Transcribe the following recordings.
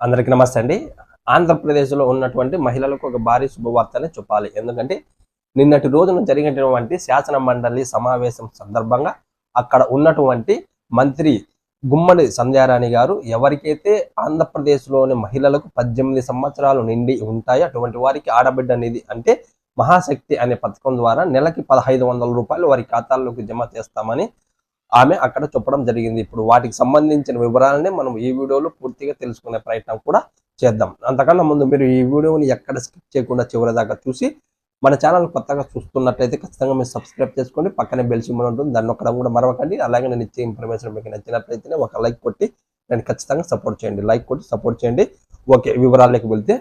అందరికీ నమస్తే అండి. ఆంధ్రప్రదేశ్లో ఉన్నటువంటి మహిళలకు ఒక భారీ శుభవార్తనే చెప్పాలి. ఎందుకంటే నిన్నటి రోజున జరిగినటువంటి శాసన మండలి సమావేశం సందర్భంగా అక్కడ ఉన్నటువంటి మంత్రి గుమ్మడి సంధ్యారాణి గారు ఎవరికైతే ఆంధ్రప్రదేశ్లోని మహిళలకు పద్దెనిమిది సంవత్సరాలు నిండి ఉంటాయో అటువంటి వారికి ఆడబిడ్డ నిధి అంటే మహాశక్తి అనే పథకం ద్వారా నెలకి పదహైదు వందల రూపాయలు వారి ఖాతాల్లోకి జమ చేస్తామని ఆమె అక్కడ చెప్పడం జరిగింది. ఇప్పుడు వాటికి సంబంధించిన వివరాలని మనం ఈ వీడియోలో పూర్తిగా తెలుసుకునే ప్రయత్నం కూడా చేద్దాం. అంతకన్నా ముందు మీరు ఈ వీడియోని ఎక్కడ స్కిప్ చేయకుండా చివరి దాకా చూసి మన ఛానల్ కొత్తగా చూస్తున్నట్లయితే ఖచ్చితంగా మీరు సబ్స్క్రైబ్ చేసుకోండి. పక్కనే బెల్ సింబల్ ఉంటుంది. దాన్ని నొక్కడం కూడా మరవకండి. అలాగే నేను ఇచ్చే ఇన్ఫర్మేషన్ మీకు నచ్చినట్లయితేనే ఒక లైక్ కొట్టి నేను ఖచ్చితంగా సపోర్ట్ చేయండి. లైక్ కొట్టి సపోర్ట్ చేయండి. ఓకే వివరాలకి వెళ్తే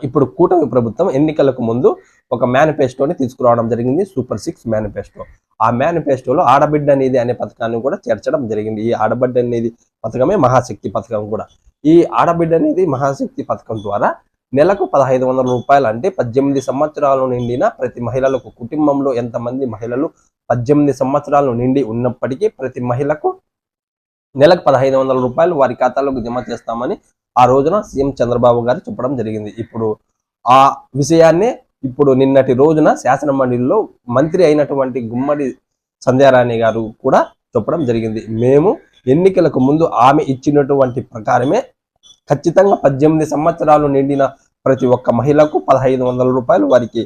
ఇప్పుడు కూటమి ప్రభుత్వం ఎన్నికలకు ముందు ఒక మేనిఫెస్టోని తీసుకురావడం జరిగింది సూపర్ సిక్స్ మేనిఫెస్టో. ఆ మేనిఫెస్టోలో ఆడబిడ్డ అనేది అనే పథకాన్ని కూడా చేర్చడం జరిగింది. ఈ ఆడబిడ్డ అనేది పథకమే మహాశక్తి పథకం కూడా. ఈ ఆడబిడ్డ అనేది మహాశక్తి పథకం ద్వారా నెలకు పదహైదు వందల రూపాయలు అంటే పద్దెనిమిది సంవత్సరాలు నిండిన ప్రతి మహిళలకు కుటుంబంలో ఎంతమంది మహిళలు పద్దెనిమిది సంవత్సరాలు నిండి ఉన్నప్పటికీ ప్రతి మహిళకు నెలకు పదహైదు వందల రూపాయలు వారి ఖాతాలోకి జమ చేస్తామని ఆ రోజున సీఎం చంద్రబాబు గారు చెప్పడం జరిగింది. ఇప్పుడు ఆ విషయాన్ని ఇప్పుడు నిన్నటి రోజున శాసన మండలిలో మంత్రి అయినటువంటి గుమ్మడి సంధ్యారాణి గారు కూడా చెప్పడం జరిగింది. మేము ఎన్నికలకు ముందు ఆమె ఇచ్చినటువంటి ప్రకారమే ఖచ్చితంగా పద్దెనిమిది సంవత్సరాలు నిండిన ప్రతి ఒక్క మహిళకు పదహైదు వందల రూపాయలు వారికి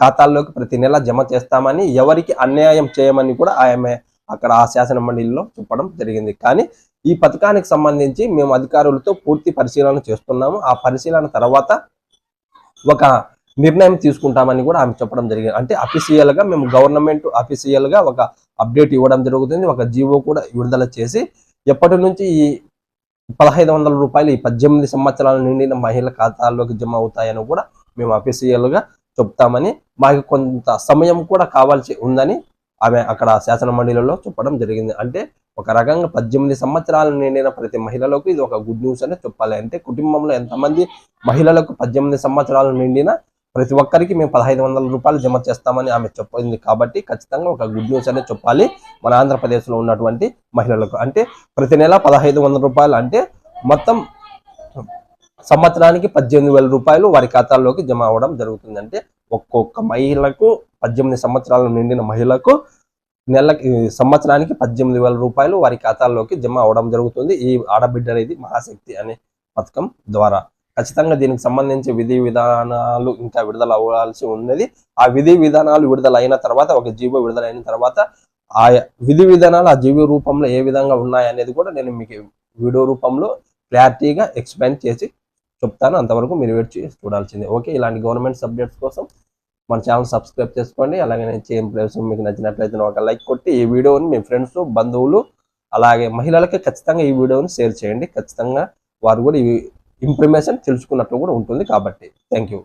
ఖాతాల్లోకి ప్రతి నెల జమ చేస్తామని ఎవరికి అన్యాయం చేయమని కూడా ఆమె అక్కడ ఆ శాసన మండలిలో చెప్పడం జరిగింది. కానీ ఈ పథకానికి సంబంధించి మేము అధికారులతో పూర్తి పరిశీలన చేస్తున్నాము. ఆ పరిశీలన తర్వాత ఒక నిర్ణయం తీసుకుంటామని కూడా ఆమె చెప్పడం జరిగింది. అంటే అఫీషియల్గా మేము గవర్నమెంట్ అఫీషియల్గా ఒక అప్డేట్ ఇవ్వడం జరుగుతుంది. ఒక జీవో కూడా విడుదల చేసి ఎప్పటి నుంచి ఈ పదహైదు వందల రూపాయలు ఈ పద్దెనిమిది సంవత్సరాల నిండిన మహిళల ఖాతాల్లోకి జమ అవుతాయని కూడా మేము అఫీషియల్గా చెప్తామని మాకు కొంత సమయం కూడా కావాల్సి ఉందని ఆమె అక్కడ శాసన మండలిలో చెప్పడం జరిగింది. అంటే ఒక రకంగా పద్దెనిమిది సంవత్సరాలు నిండిన ప్రతి మహిళలకు ఇది ఒక గుడ్ న్యూస్ అనే చెప్పాలి. అంటే కుటుంబంలో ఎంతమంది మహిళలకు పద్దెనిమిది సంవత్సరాలు నిండిన ప్రతి ఒక్కరికి మేము పదహైదు వందల రూపాయలు జమ చేస్తామని ఆమె చెప్పింది కాబట్టి ఖచ్చితంగా ఒక గుడ్ న్యూస్ అనే చెప్పాలి మన ఆంధ్రప్రదేశ్లో ఉన్నటువంటి మహిళలకు. అంటే ప్రతి నెల పదహైదు వందల రూపాయలు అంటే మొత్తం సంవత్సరానికి పద్దెనిమిది వేల రూపాయలు వారి ఖాతాల్లోకి జమ అవ్వడం జరుగుతుంది. అంటే ఒక్కొక్క మహిళకు పద్దెనిమిది సంవత్సరాలు నిండిన మహిళకు నెలకి సంవత్సరానికి పద్దెనిమిది వేల రూపాయలు వారి ఖాతాల్లోకి జమ అవడం జరుగుతుంది. ఈ ఆడబిడ్డ అనేది మహాశక్తి అనే పథకం ద్వారా. ఖచ్చితంగా దీనికి సంబంధించి విధి విధానాలు ఇంకా విడుదల అవ్వాల్సి ఉన్నది. ఆ విధి విధానాలు విడుదల అయిన తర్వాత ఒక జీవో విడుదలైన తర్వాత ఆ విధి విధానాలు ఆ జీవో రూపంలో ఏ విధంగా ఉన్నాయనేది కూడా నేను మీకు వీడియో రూపంలో క్లారిటీగా ఎక్స్ప్లెయిన్ చేసి చెప్తాను. అంతవరకు మీరు వెయిట్ చేసి చూడాల్సిందే. ఓకే ఇలాంటి గవర్నమెంట్ సబ్జెక్ట్స్ కోసం మన ఛానల్ సబ్స్క్రైబ్ చేసుకోండి. అలాగే నేను చేయని ప్లేస్ మీకు నచ్చినట్లయితే ఒక లైక్ కొట్టి ఈ వీడియోని మీ ఫ్రెండ్స్ బంధువులు అలాగే మహిళలకి ఖచ్చితంగా ఈ వీడియోని షేర్ చేయండి. ఖచ్చితంగా వారు కూడా ఈ ఇన్ఫర్మేషన్ తెలుసుకున్నట్లు కూడా ఉంటుంది కాబట్టి. Thank you